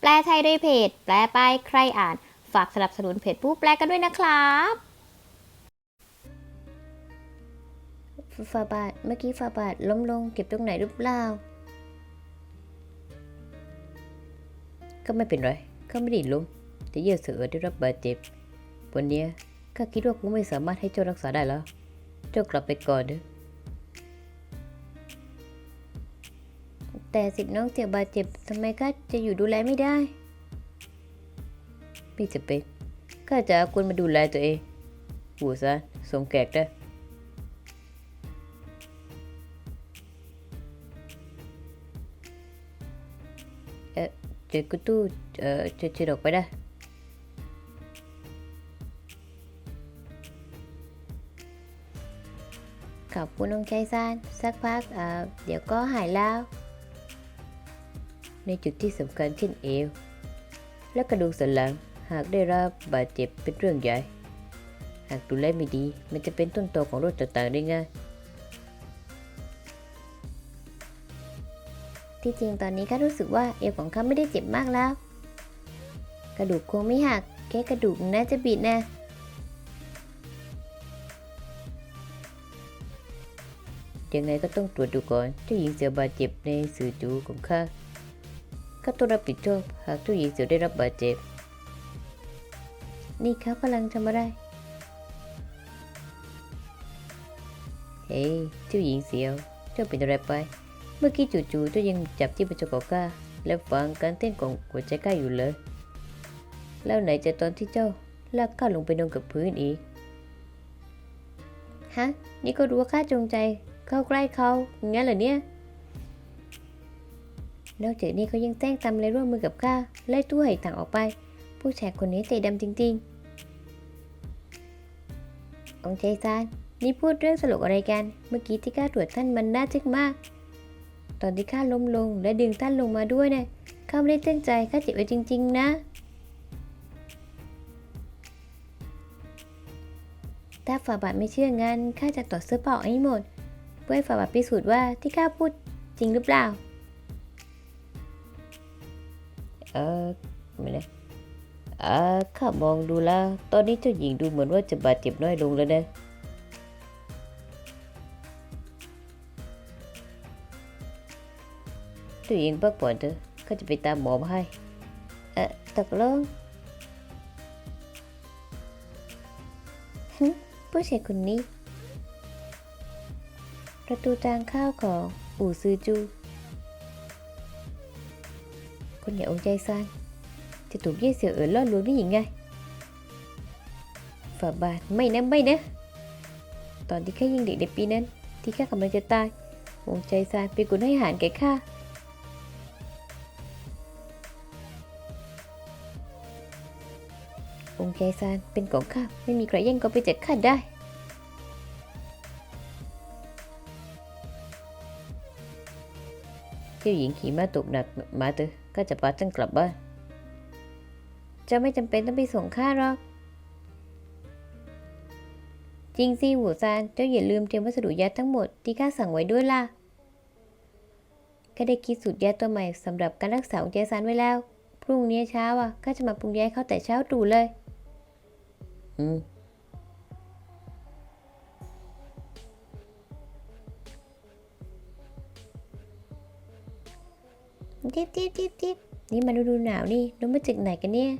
แปลไทยโดยเพจ แปลไปใครอ่าน ฝากสนับสนุนเพจผู้แปลกันด้วยนะครับฝาบาทเมื่อกี้ฝาบาทล้มลงเก็บตรงไหนหรือเปล่า ก็ไม่เป็นไรข้าไม่ได้ล้มแต่เยื่อเสือได้รับบาดเจ็บ วันนี้ข้าคิดว่ากูไม่สามารถให้เจ้ารักษาได้แล้ว เจ้ากลับไปก่อนเถอะ แต่สิทธิ์น้องเจ็บบาดเจ็บทำไมข้าจะอยู่ดูแลไม่ได้ไม่จะเป็นข้าจะเอาคนมาดูแลตัวเองหูซะส่งแขกได้เจอกุตู้เออจะจะดอกไปได้ขอบคุณน้องใจซานสักพักเออเดี๋ยวก็หายแล้ว ในจุดที่สำคัญเช่นเอว และกระดูกสันหลังหากได้รับบาดเจ็บเป็นเรื่องใหญ่ หากดูแลไม่ดีมันจะเป็นต้นตอของโรคต่างๆได้ง่าย ที่จริงตอนนี้ข้ารู้สึกว่าเอวของข้าไม่ได้เจ็บมากแล้ว กระดูกคงไม่หักแค่กระดูกน่าจะบิดนะยังไงก็ต้องตรวจดูก่อนเจ้าหญิงเสียบาดเจ็บในสื่อจูของข้า ข้าต้องรับผิดชอบหากเจ้าหญิงเสียวได้รับบาดเจ็บ นี่เขากำลังทำอะไร เฮ้ยเจ้าหญิงเสียว เจ้าเป็นอะไรไป เมื่อกี้จู่ๆเจ้ายังจับที่ประจกของข้า และฟังการเต้นของหัวใจข้าอยู่เลย แล้วไหนจะตอนที่เจ้าลากข้าลงไปนอนกับพื้นอีก ฮะ นี่ก็รู้ว่าข้าจงใจเข้าใกล้เขางั้นเหรอเนี่ย นอกจากนี้เขายังแจ้งตำเลยร่วมมือกับข้าไล่ตู้ให้ต่างออกไป ผู้ชายคนนี้ใจดำจริงๆ องค์ใจซานนี่พูดเรื่องสลกอะไรกัน เมื่อกี้ที่ข้าตรวจท่านมันน่าจึกมาก ตอนที่ข้าล้มลงและดึงท่านลงมาด้วยนะข้าไม่ได้ตั้งใจข้าเจ็บไปจริง ๆ นะ ถ้าฝ่าบาทไม่เชื่องั้นข้าจะตอดเสื้อเปล่าให้หมด เพื่อให้ฝ่าบาทพิสูจน์ว่าที่ข้าพูดจริงหรือเปล่า ออไม่ได้เออข้ามองดูแล้ว ตอนนี้เจ้าหญิงดูเหมือนว่าจะบาดเจ็บน้อยลงแล้วนะตัวเองพักผ่อนเถอะข้าจะไปตามหมอมาให้เออตกลงผู้ชายคนนี้ ประตูทางเข้าวของอู่ซือจู คนอย่างองค์ใจซานจะถูกเย่เสี่ยวเอ๋อล่อลวงได้ยังไงฝาบาทไม่นะไม่นะ ตอนที่ข้ายังเด็กในปีนั้น ที่ข้ากำลังจะตาย องค์ใจซานเป็นคนให้อาหารแก่ข้าองค์แกซานเป็นของข้าไม่มีใครแย่งก็ไปจากข้าได้เจ้าหญิงขี่ม้าตกหนักมาเถอะข้าจะพาท่านกลับบ้านจะไม่จำเป็นต้องไปส่งข้าหรอก จริงสิหัวซานเจ้าอย่าลืมเตรียมวัสดุยาทั้งหมดที่ข้าสั่งไว้ด้วยล่ะข้าได้คิดสูตรยาตัวใหม่สำหรับการรักษาองค์แกซานไว้แล้ว พรุ่งนี้เช้าอะข้าจะมาปรุงยาให้เขาแต่เช้าตรู่เลย อืม ทิบทิบทิบทิบนี่มันฤดูหนาวนี่น้องมาจากไหนกันเนี่ย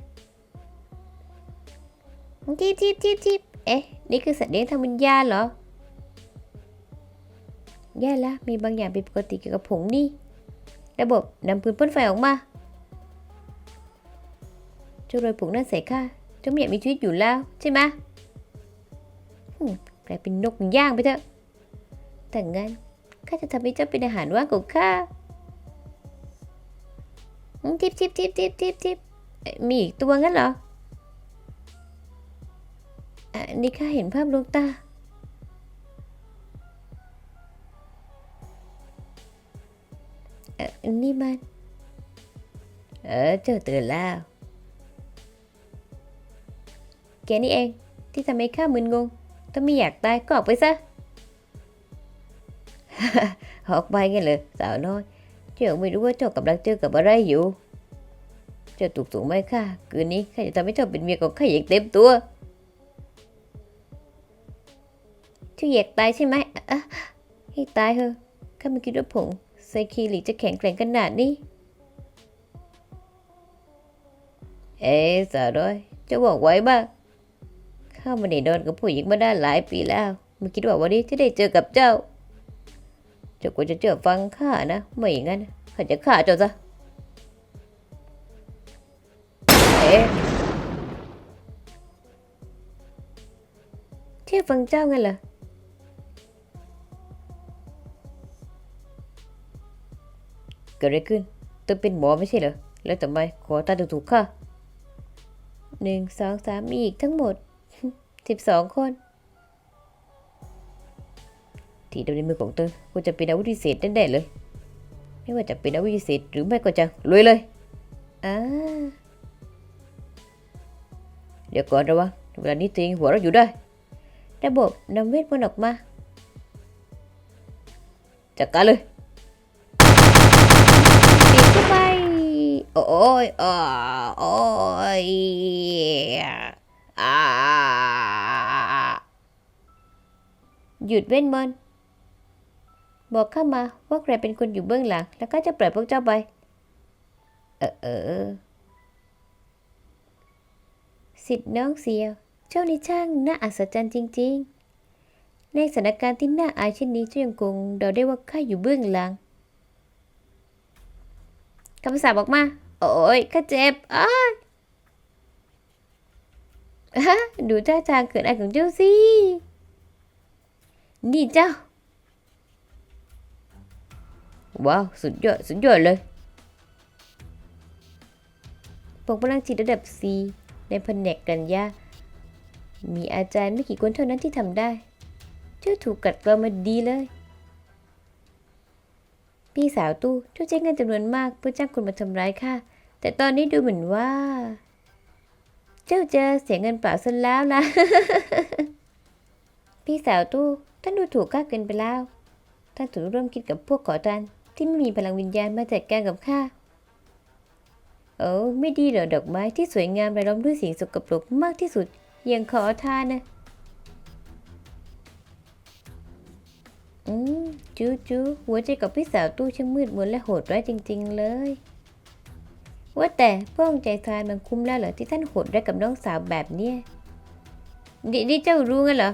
ทิบทิบทิบทิบเอ๊ะ นี่คือสัตว์เลี้ยงทางวิญญาณเหรอ แย่ละมีบางอย่างผิดปกติเกี่ยวกับผงนี่ ระบบนำปืนพ่นไฟออกมาจ้ารยผงนั่นใส่ข้าเจ้าไม่อยากมีชีวิตอยู่แล้วใช่ไหมอืมกลายเป็นนกย่างไปเถอะแต่งั้นข้าจะทำให้เจ้าเป็นอาหารว่างของข้า ทิปทิปทิปทิปทิปทิปมีอีกตัวงั้นเหรออะนี่ข้าเห็นภาพลวงตา เอ่อนี่มัน เออเจ้าตื่นแล้ว แกนี่เอง ที่ทำให้ข้ามึนงง ถ้าไม่อยากตายก็ออกไปซะ ออกไปงั้นเลยสาวน้อย เจ้าไม่รู้ว่าเจ้ากำลังเจอกับอะไรอยู่ เจ้าถูกส่งไหมค่ะคืนนี้ข้าจะทำให้เจ้าเป็นเมียของข้าอย่างเต็มตัวเจ้าอยากตายใช่ไหมอะให้ตายเถอะข้าไม่คิดว่าผงไซคีริจะแข็งแกร่งขนาดนี้ เอ๊ะสาวน้อยเจ้าบอกไว้บ้างข้าไม่ได้นอนกับผู้หญิงมาได้หลายปีแล้วไม่คิดว่าวันนี้จะได้เจอกับเจ้า เจ้าควรจะเชื่อฟังข้านะ ไม่อย่างนั้นข้าจะฆ่าเจ้าซะ เอ๊ะเชื่อฟังเจ้างั้นเหรอเกิดอะไรขึ้นต้องเป็นหมอไม่ใช่เหรอ แล้วทำไมขอตาถูกๆค่ะหนึ่งสองสามอีกทั้งหมดสิบสองคน ที่ดำในมือของเธอควรจะเป็นอาวุธพิเศษแน่ๆเลย ไม่ว่าจะเป็นอาวุธพิเศษหรือไม่ก็จะลุยเลยอ่าเดี๋ยวก่อนระวังเวลานี้ตัวเองหัวเราอยู่ได้ระบบนำเวทมนต์ออกมาจัดการเลยปีเข้าไปโอ้ยอ่าโอ้ยอ่าหยุดเว้นมนต์ บอกเข้ามาว่าใครเป็นคนอยู่เบื้องหลัง แล้วก็จะปล่อยพวกเจ้าไป เออเออสิทธิ์น้องเสียว เจ้านี่ช่างน่าอัศจรรย์จริง ๆ ในสถานการณ์ที่น่าอายเช่นนี้เจ้ายังคงเดาได้ว่าข้าอยู่เบื้องหลังคำสาปออกมา โอ้ยข้าเจ็บอ้ายฮะดูท่าทางเกิดอะไรของเจ้าสิ นี่เจ้า ว้าว สุดยอด สุดยอดเลยปกพลังจิตระดับ C ในแผนกกันยามีอาจารย์ไม่กี่คนเท่านั้นที่ทำได้เจ้าถูกกัดกรองมาดีเลย พี่สาวตู้ช่วยใช้เงินจำนวนมากเพื่อจ้างคนมาทำร้ายข้า แต่ตอนนี้ดูเหมือนว่า เจ้าจะเสียเงินเปล่าซะแล้วนะพี่สาวตู้ท่านดูถูกข้าเกินไปแล้ว ท่านถูกร่วมคิดกับพวกขอทาน ที่ไม่มีพลังวิญญาณมาจัดการกับข้าโอ้ไม่ดีเหรอดอกไม้ที่สวยงามรายล้อมด้วยสิ่งสกปรกมากที่สุดย่างขอทานนะ อืมจูจูหัวใจกับพี่สาวตู้ช่างมืดมนและโหดร้ายจริง ๆ เลย ว่าแต่พวกใจทานมันคุ้มแล้วเหรอที่ท่านโหดร้ายกับน้องสาวแบบเนี้ยดิดิเจ้ารู้งั้นเหรอ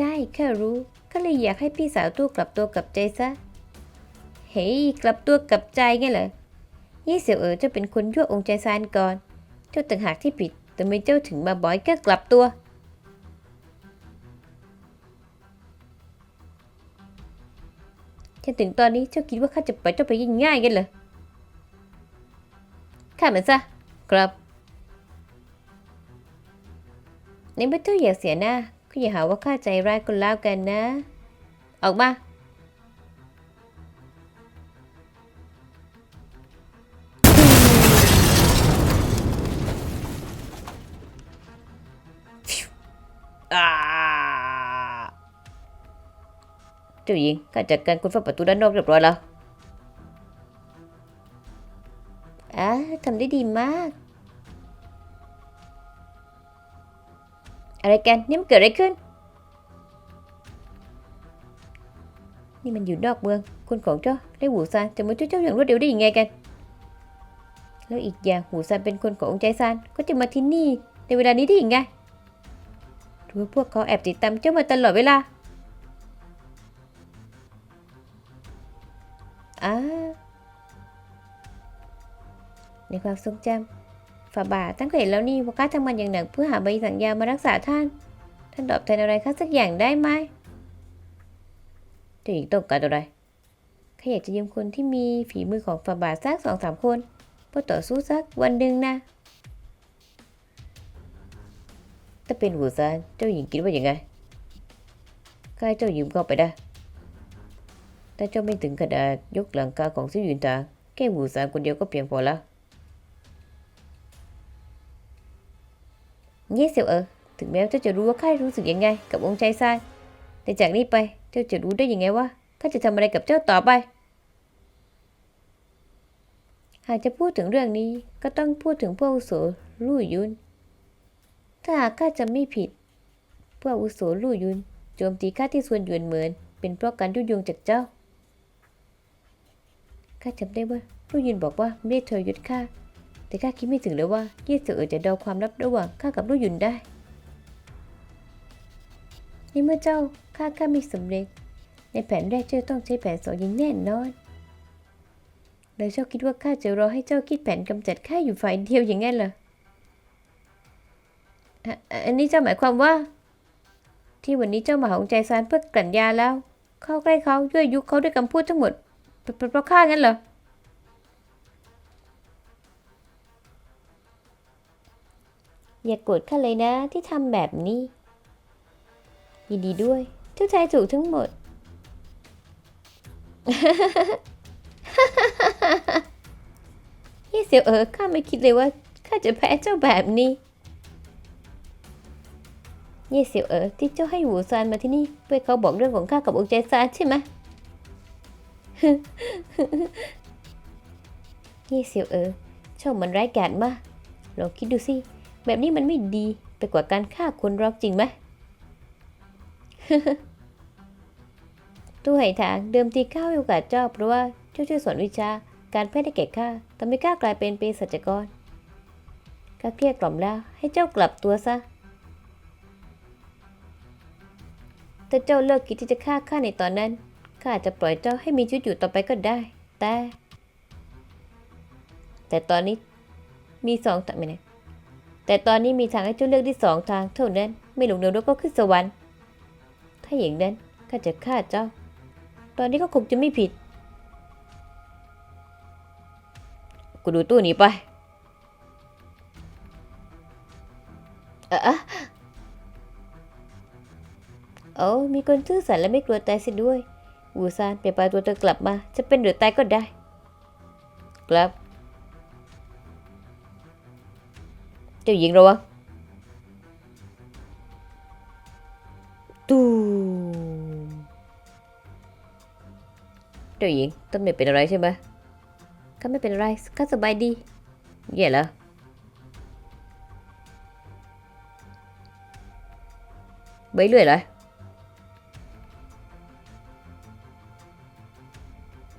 ใช่แค่รู้ ก็เลยอยากให้พี่สาวตู้กลับตัวกลับใจซะ เฮ้ยกลับตัวกลับใจไงเหรอยี่เสี่ยวเอ๋อเจ้าเป็นคนยั่วองค์ใจซานก่อน เจ้าต่างหากที่ผิดแต่ไม่เจ้าถึงมาบอยกให้แกลับตัว จนถึงตอนนี้เจ้าคิดว่าข้าจะปล่อยเจ้าไปง่ายๆกันเหรอข้ามันซะครับในเมื่อเจ้าอยากเสียหน้า ก็อย่าหาว่าข้าใจร้ายก็แล้วกันนะ ออกมาอ่าเจ้าหญิงข้าจัดการคุณเฝ้าประตูด้านนอกเรียบร้อยแล้วอ่าทำได้ดีมาก อะไรกัน นี่มันเกิดอะไรขึ้น นี่มันอยู่นอกเมือง คุณของเจ้าและหูซานจะมาช่วยเจ้าอย่างรวดเร็วได้ยังไงกัน แล้วอีกอย่างหูซานเป็นคนขององค์ใจซานก็จะมาที่นี่ในเวลานี้ได้ยังไงหรือว่าพวกเขาแอบติดตามเจ้ามาตลอดเวลาอ่าในความทรงจำ ฝ่าบาทท่านก็เห็นแล้วนี่ว่าข้าทำงานอย่างหนักเพื่อหาใบสั่งยามารักษาท่าน ท่านตอบแทนอะไรข้าสักอย่างได้ไหมเจ้าหญิงต้องการอะไรข้าอยากจะยืมคนที่มีฝีมือของฝ่าบาทสักสองสามคนเพื่อต่อสู้สักวันหนึ่งนะถ้าเป็นหูซานเจ้าหญิงคิดว่าอย่างไงข้าเจ้ายืมเข้าไปได้แต่เจ้าไม่ถึงขนาดยกหลังกาของซิวหยุนตาแค่หูสามคนเดียวก็เพียงพอแล้ว เยี่เสียวเออถึงแม้ว่าเจ้าจะรู้ว่าข้ารู้สึกยังไง กับองค์ใจซานแต่จากนี้ไปเจ้าจะรู้ได้ยังไงว่าข้าจะทำอะไรกับเจ้าต่อไป หากจะพูดถึงเรื่องนี้ก็ต้องพูดถึงผู้อาวุโสลู่ยุน ถ้าหากข้าจำไม่ผิดผู้อาวุโสลู่ยุนโจมตีข้าที่ส่วนหยวนเหมือน เป็นเพราะการยุยงจากเจ้า ข้าจำได้ว่าลู่ยุนบอกว่าไม่ได้เธอยุดข้า แต่ข้าคิดไม่ถึงเลยว่าเยสือเออจะเดาความลับระหว่างข้ากับลู่ยุนได้ ในเมื่อเจ้าข้าข้าไม่สำเร็จ ในแผนแรกเจ้าต้องใช้แผนสองอย่างแน่นอนเลยเจ้าคิดว่าข้าจะรอให้เจ้าคิดแผนกำจัดข้าอยู่ฝ่ายเดียวอย่างนั้นเหรอ อันนี้เจ้าหมายความว่า ที่วันนี้เจ้ามาหาองใจซานเพื่อกลั่นยาแล้ว เข้าใกล้เขายั่วยุเขาด้วยคำพูดทั้งหมดเป็นเพราะข้างั้นเหรอ อย่ากโกรธข้าเลยนะที่ทำแบบนี้ ยินดีด้วยเจ้าชายถูกทั้งหมดยี่เสียวเออข้าไม่คิดเลยว่าข้าจะแพ้เจ้าแบบนี้ยี่เสียวเออที่เจ้าให้หูซานมาที่นี่เพื่อเขาบอกเรื่องของข้ากับองค์ใจซานใช่ไหมเยี่เสียวเออเจ้ามันร้ายกาจมากลองคิดดูสิ แบบนี้มันไม่ดีไปกว่าการฆ่าคนรอกจริงไหมตู้ไหทางเดิมทีข้าให้โอกาสเจ้าเพราะว่าเจ้าช่วยสอนวิชาการแพทย์ให้แก่ข้าทำให้ข้ากลายเป็นเภสัชกรข้าเกลี้ยกล่อมแล้ว ให้เจ้ากลับตัวซะแต่เจ้าเลิกคิดที่จะฆ่าข้าในตอนนั้นข้าอาจจะปล่อยเจ้าให้มีชีวิตอยู่ต่อไปก็ได้ แต่ แต่ตอนนี้มีสองทางไม่นะ แต่ตอนนี้มีทางให้เจ้าเลือกได้สองทาง เท่านั้น ไม่หลงเดินรถก็ขึ้นสวรรค์ ถ้าอย่างนั้นข้าจะฆ่าเจ้า ตอนนี้ก็คงจะไม่ผิด กูดูตู้นี้ไป เอะโอ้มีคนซื่อสัตย์และไม่กลัวตายสิด้วยอูซานเปลี่ยนปลาตัวเธอกลับมา จะเป็นหรือตายก็ได้ กลับ จ้าหญิงระวังตูเจ้าหญิงต้องไม่เป็นอะไรใช่ไหมข้าไม่เป็นไรข้าสบายดีแย่แล้วใบเลื่อยเหรอ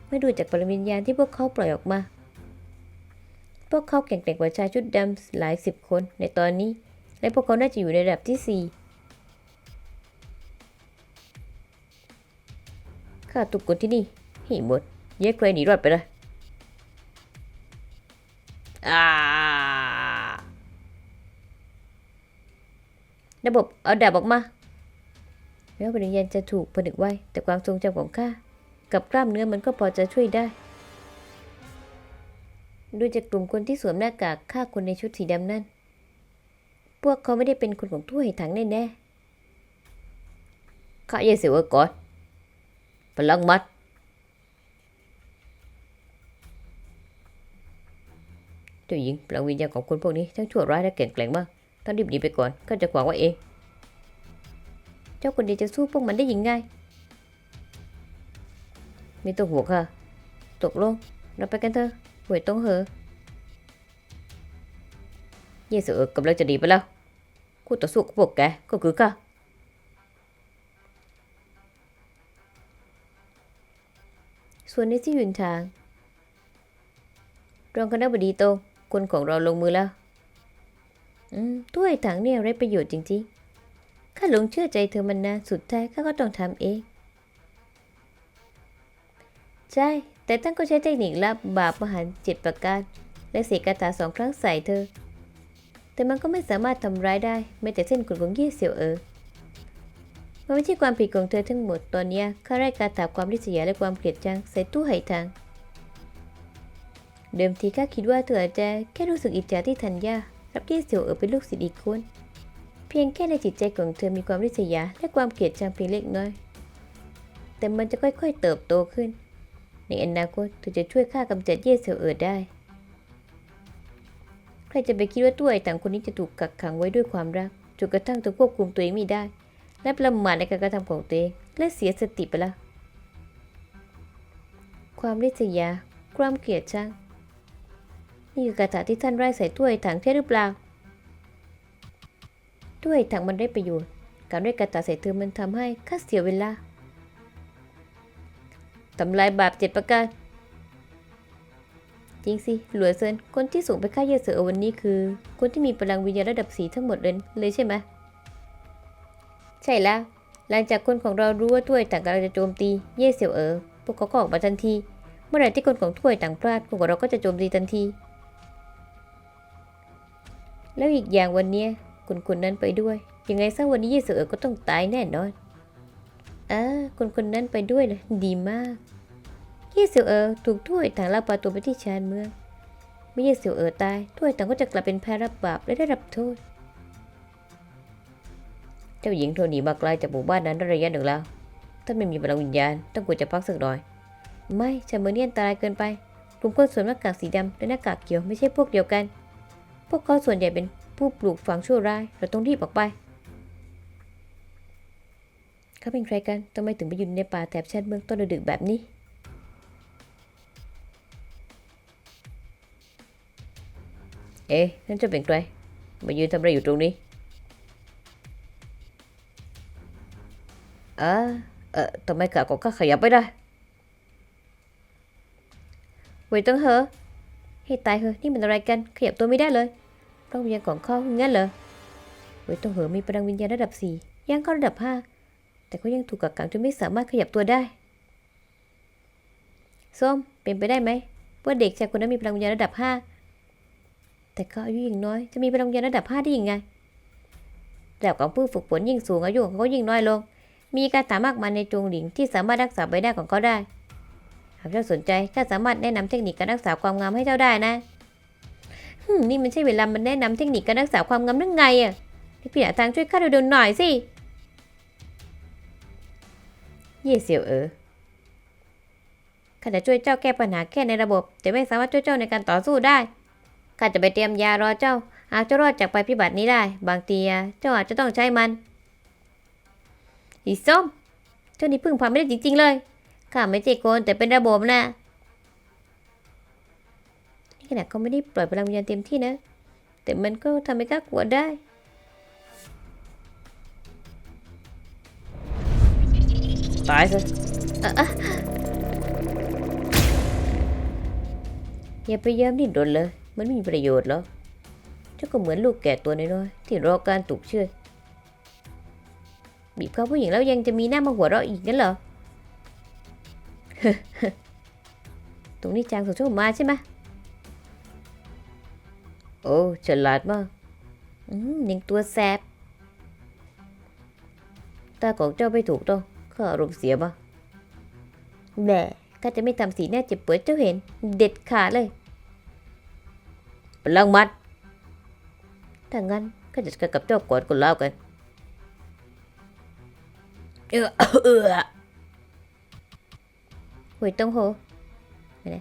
ไม่ดูจากปรมิญญาณที่พวกเขาปล่อยออกมา พวกเขาแข่งแต่งกว่าชายชุดดำหลายสิบคนในตอนนี้ และพวกเขาน่าจะอยู่ในระดับที่สี่ข้าตุกคนที่นี่ให้หมดแยกใครหนีรอดไปเลยอาระบบเอาดาบออกมาแม้ว่าวิญญาณจะถูกผนึกไว้ แต่ความทรงจำของข้ากับกล้ามเนื้อมันก็พอจะช่วยได้ ดูจากกลุ่มคนที่สวมหน้ากากฆ่าคนในชุดสีดำนั่น พวกเขาไม่ได้เป็นคนของตู้ไหถังแน่ๆข้าเยเสียวก่อนพลังมัด เจ้าหญิงพลังวิญญาณของคนพวกนี้ทั้งชั่วร้ายและแข็งแกร่งมากต้องรีบหนีไปก่อนก็จะขวางไว้เอง เจ้าคนเดียวจะสู้พวกมันได้ยังไงไม่ต้องห่วงค่ะ ตกลงเราไปกันเถอะ หวยต้องเหอะเยสุเอ๋อกำลังจะดีไปแล้วคู่ต่อสู้ของพวกแกก็คือข้าส่วนในที่ยืนทาง รองคณะบดีโตงคนของเราลงมือแล้ว อืมถ้วยถังเนี่ยไรประโยชน์จริงๆ ข้าหลงเชื่อใจเธอมันนานสุดท้ายข้าก็ต้องทำเอง ใช่ แต่ท่านก็ใช้เทคนิคลับบาปมหันต์เจ็ดประการ และเสกคาถาสองครั้งใส่เธอ แต่มันก็ไม่สามารถทำร้ายได้แม้แต่เส้นขนของเย่เสี่ยวเออมันไม่ใช่ความผิดของเธอทั้งหมดตอนนี้ข้าไร้คาถาความริษยาและความเกลียดชังใส่ตู้ไหทาง เดิมทีข้าคิดว่าเธออาจจะแค่รู้สึกอิจฉาที่ธัญญารับเย่เสี่ยวเออเป็นลูกศิษย์อีกคนเพียงแค่ในจิตใจของเธอมีความริษยาและความเกลียดชังเพียงเล็กน้อย แต่มันจะค่อยๆเติบโตขึ้น ในอนาคตเธอจะช่วยข้ากำจัดเย่เสี่ยวเอ๋อได้ ใครจะไปคิดว่าตัวไอ้ต่างคนนี้จะถูกกักขังไว้ด้วยความรักจนกระทั่งเธอควบคุมตัวเองไม่ได้ และประมาทในการกระทำของตัวเองและเสียสติไปแล้วความริษยา ความเกลียดชังนี่คือกระถาที่ท่านไร้ใส่ถ้วยถังใช่หรือเปล่าถ้วยถังมันได้ประโยชน์ การได้กระถาใส่เธอมันทำให้ข้าเสียเวลา ทำลายบาปเจ็ดประการ จริงสิหลวยเซินคนที่ส่งไปฆ่าเยเสือวันนี้คือ คนที่มีพลังวิญญาณระดับสีทั้งหมดเลยเลยใช่ไหมใช่แล้ว หลังจากคนของเรารู้ว่าถ้วยต่างกำลังจะโจมตีเย่เสี่ยวเอ๋อพวกเขาก็ออกมาทันที เมื่อไหร่ที่คนของถ้วยต่างพลาดคนของเราก็จะโจมตีทันที แล้วอีกอย่างวันนี้คุณคนนั้นไปด้วย ยังไงซะวันนี้เย่เสี่ยวเอ๋อก็ต้องตายแน่นอน อ่าคนคนนั้นไปด้วยเลยดีมากเย่เสี่ยวเอ๋อถูกถ้วยต่างลักพาตัวไปที่ชานเมืองเมื่อเย่เสี่ยวเอ๋อตายถ้วยต่างก็จะกลับเป็นแพ้รับบาปและได้รับโทษ เจ้าหญิงโทหนีมาไกลจากหมู่บ้านนั้นระยะหนึ่งแล้วท่านไม่มีพลังวิญญาณต้องควรจะพักสักหน่อย ไม่ชาเมืองนี่อันตรายเกินไปกลุ่มคนสวมหน้ากากสีดำและหน้ากากเขียวไม่ใช่พวกเดียวกัน พวกเขาส่วนใหญ่เป็นผู้ปลูกฝังชั่วร้ายเราต้องรีบออกไป เขาเป็นใครกันทำไมถึงไปอยู่ในป่าแถบชานเมืองตอนดึกแบบนี้ เอ๊ะนั่นจะเป็นใคร มายืนทำอะไรอยู่ตรงนี้เออเออทำไมขาของข้าขยับไม่ได้เวยต้องเหอะให้ตายเหอะนี่มันอะไรกัน ขยับตัวไม่ได้เลยพลังวิญญาณของเขางั้นเหรอเวยต้องเหอะมีพลังวิญญาณระดับสี่ย่างเข้าระดับห้า แต่เขายังถูกกักขังจนไม่สามารถขยับตัวได้ส้มเป็นไปได้ไหมว่าเด็กชายคนนั้นมีพลังวิญญาณระดับห้าแต่เขาอายุยิ่งน้อยจะมีพลังวิญญาณระดับห้าได้ยังไงระดับของผู้ฝึกฝนยิ่งสูงอายุของเขายิ่งน้อยลง มีการถามมากมาในจงหลิงที่สามารถรักษาใบหน้าของเขาได้ หากเจ้าสนใจข้าสามารถแนะนำเทคนิคการรักษาความงามให้เจ้าได้นะฮึนี่มันใช่เวลามันแนะนำเทคนิคการรักษาความงามหรือไงอะให้พี่หาทางช่วยข้าเร็วๆหน่อยสิ เย่เสียวเอ๋อข้าจะช่วยเจ้าแก้ปัญหาแค่ในระบบ แต่ไม่สามารถช่วยเจ้าในการต่อสู้ได้ ข้าจะไปเตรียมยารอเจ้า หากเจ้ารอดจากภัยพิบัตินี้ได้ บางทีเจ้าอาจจะต้องใช้มัน อีส้ม เจ้านี่พึ่งพาไม่ได้จริง ๆ เลย ข้าไม่ใช่คนแต่เป็นระบบนะ นี่ขนาดเขาไม่ได้ปล่อยพลังวิญญาณเต็มที่นะ แต่มันก็ทำให้ข้ากลัวได้ ตายซะอย่าไปย้ำดิ้นรนเลย มันไม่มีประโยชน์หรอกเจ้าก็เหมือนลูกแก่ตัวน้อยๆที่รอการถูกเชื่อบีบเขาผู้หญิงแล้วยังจะมีหน้ามาหัวเราะอีกนั่นเหรอ ตรงนี้จางสุดโชคมาใช่ไหมโอ้ฉลาดมากอืมยังตัวแสบตาของเจ้าไม่ถูกต้อง ข้าอารมณ์เสียมาแหม่ข้าจะไม่ทำสีหน้าเจ็บปวดเจ้าเห็น เด็ดขาดเลยพลังมัด ถ้างั้นข้าจะจัดการกับเจ้าก่อนก็แล้วกัน เออเออหวยตงโหไปไหน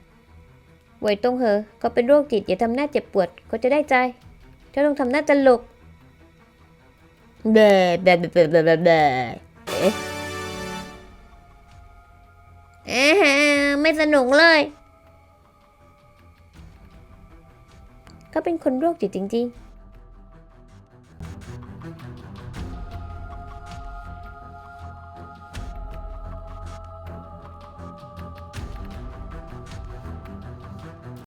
หวยตงเหอเขาเป็นโรคจิตอย่าทำหน้าเจ็บปวดเขาจะได้ใจ เจ้าต้องทำหน้าตลกแบแบแบแบแบแบแบเอ๊ะ เอ๊ะไม่สนุกเลย ก็เป็นคนโรคจิตจริง ๆ